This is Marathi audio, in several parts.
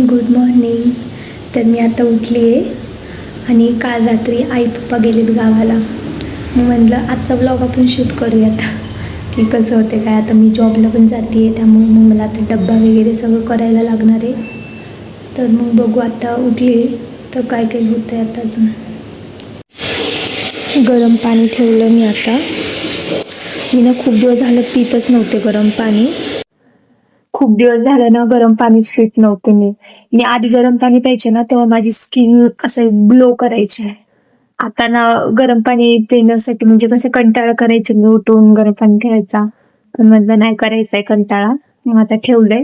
गुड मॉर्निंग तर मी आता उठली आहे आणि काल रात्री आई पप्पा गेलेत गावाला. मग म्हटलं आजचा ब्लॉग आपण शूट करूयात. की कसं होते काय? आता मी जॉबला पण जाते आहे त्यामुळे मग मला आता डब्बा वगैरे सगळं करायला लागणार आहे. तर मग बघू आता उठली तर काय काय होतं आहे आता अजून. गरम पाणी ठेवलं मी आता. मी ना खूप दिवस झालं पितच नव्हते गरम पाणी. खूप दिवस झालं ना गरम पाणीच फिट नव्हते मी. मी आधी गरम पाणी प्यायचे ना तेव्हा माझी स्किन असं ग्लो करायची. आता ना गरम पाणी पिण्यासाठी म्हणजे कसं कंटाळा करायचे मी उठून गरम पाणी ठेवायचा. पण म्हटलं नाही करायचंय कंटाळा. मग आता ठेवलंय.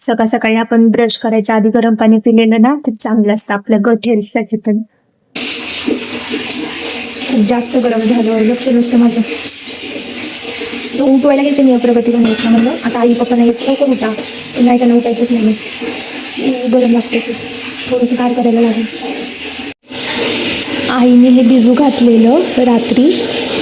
सकाळ सकाळी आपण ब्रश करायच्या आधी गरम पाणी पिलेलं ना ते चांगलं असतं आपल्या गट हेल्थसाठी पण. खूप जास्त गरम झालं लक्ष नसतं माझं. उठवायला गेले मी प्रगती बनवायची म्हणलं आता आई पप्पा नाही लवकर उठा. नाही त्यांना उठायचंच नाही गरम लागते. थोडंसं काय करायला लागेल. आईने हे बिजू घातलेलं रात्री.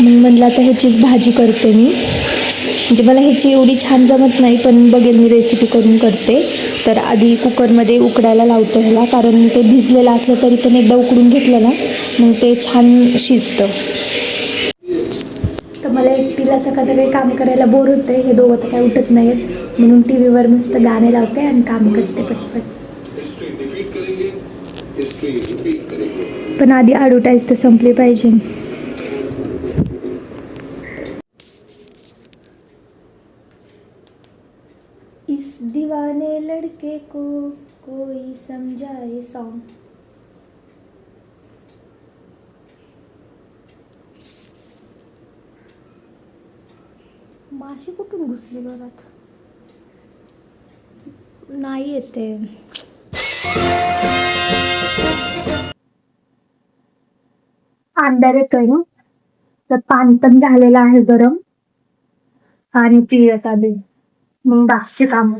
म्हणलं आता ह्याचीच भाजी करते मी. म्हणजे मला ह्याची एवढी छान जमत नाही पण बघेल मी रेसिपी करून करते. तर आधी कुकरमध्ये उकडायला लावतो ह्याला कारण ते भिजलेलं असलं तरी पण एकदा उकडून घेतलं ना मग ते छान शिजतं. एकटीला सकाळ सकाळी काम करायला बोर होतं हे दोघं तर काय उठत नाहीत. म्हणून टी व्हीवर मस्त गाणे लावते आणि काम करते पटपट. पण आधी ॲडव्हर्टाईज तर संपली पाहिजे. इस दिवाने लड़के को कोई समजाए सॉन्ग माशी कुठून घुसली घरात? नाही येते. अंधार येतोय ना तर पाणी पण झालेलं आहे गरम. आणि पियत आले मग बाकीचे काम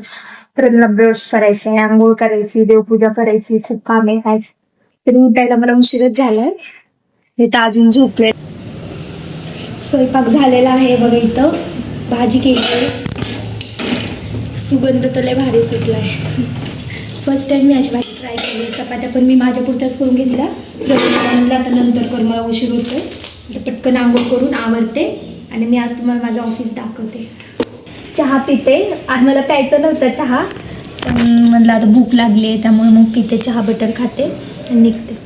त्यांना ब्रश करायचे आंघोळ करायची देवपूजा करायची खूप कामे आहे तरी उठायला मला उशीरच झालाय. हे तर अजून झोपले. स्वयंपाक झालेला आहे बघा इथं. भाजी केली आहे. सुगंध तर लय भारी आहे फर्स्ट टाइम मी अशी भाजी ट्राय केली चपात्या पण मी माझ्या पुरत्याच करून घेतल्या. म्हणलं आता नंतर करून मला उशीर होतो तर पटकन आंघोळ करून आवरते आणि मी आज तुम्हाला माझं ऑफिस दाखवते. चहा पिते. मला प्यायचं नव्हतं चहा पण म्हणलं आता भूक लागली आहे त्यामुळे मग पिते चहा बटर खाते आणि निघते.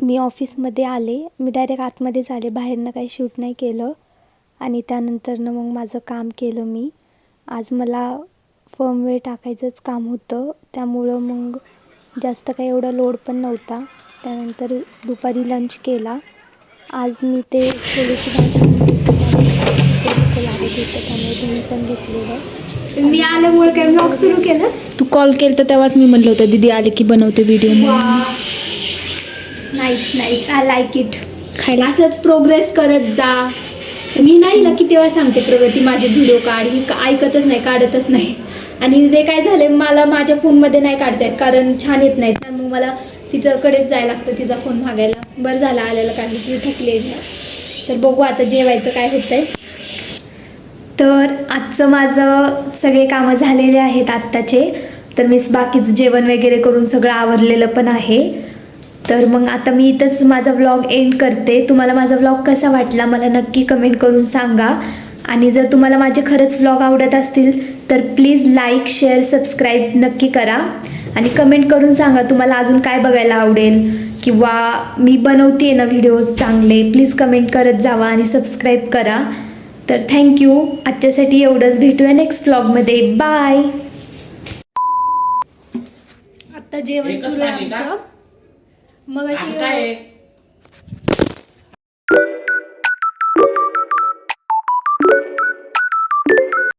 मी ऑफिसमध्ये आले. मी डायरेक्ट आतमध्ये झाले. बाहेरनं काही शूट नाही केलं. आणि त्यानंतरनं मग माझं काम केलं मी. आज मला फर्मवेअर टाकायचंच काम होतं. त्यामुळं मग जास्त काही एवढा लोड पण नव्हता. त्यानंतर दुपारी लंच केला. आज मी ते छोलेची भाजी लागत होतं त्यामुळे तुम्ही पण घेतलेलं. मी आल्यामुळे काय ब्लॉग सुरू केलंस तू कॉल केलं तर तेव्हाच मी म्हणलं होतं दीदी आले की बनवते video nice nice I like it खायला? असंच प्रोग्रेस करत जा. मी नाही ना किती वेळा सांगते प्रगती माझे व्हिडिओ काढ ही ऐकतच नाही काढतच नाही. आणि ते काय झाले मला माझ्या फोनमध्ये नाही काढता येत कारण छान येत नाही मग मला तिच्याकडेच जायला लागतं तिचा फोन मागायला. बरं झालं आलेलं काढण्याची थकली आहे. तर बघू आता जेवायचं काय होतंय. तर आजचं माझं सगळे कामं झालेले आहेत आत्ताचे. तर मी बाकीचं जेवण वगैरे करून सगळं आवरलेलं पण आहे. तर मग आता मी इथंच माझा व्लॉग एंड करते. तुम्हाला माझा व्लॉग कसा वाटला मला नक्की कमेंट करून सांगा. आणि जर तुम्हाला माझे खरंच व्लॉग आवडत असतील तर प्लीज लाईक शेअर सबस्क्राईब नक्की करा. आणि कमेंट करून सांगा तुम्हाला अजून काय बघायला आवडेल. किंवा मी बनवते ना व्हिडिओज चांगले प्लीज कमेंट करत जावा आणि सबस्क्राईब करा. तर थँक्यू आजच्यासाठी एवढंच. भेटूया नेक्स्ट व्लॉगमध्ये बाय आता जेवण सुरू आहे? आमचं. मग अशी काय आहे?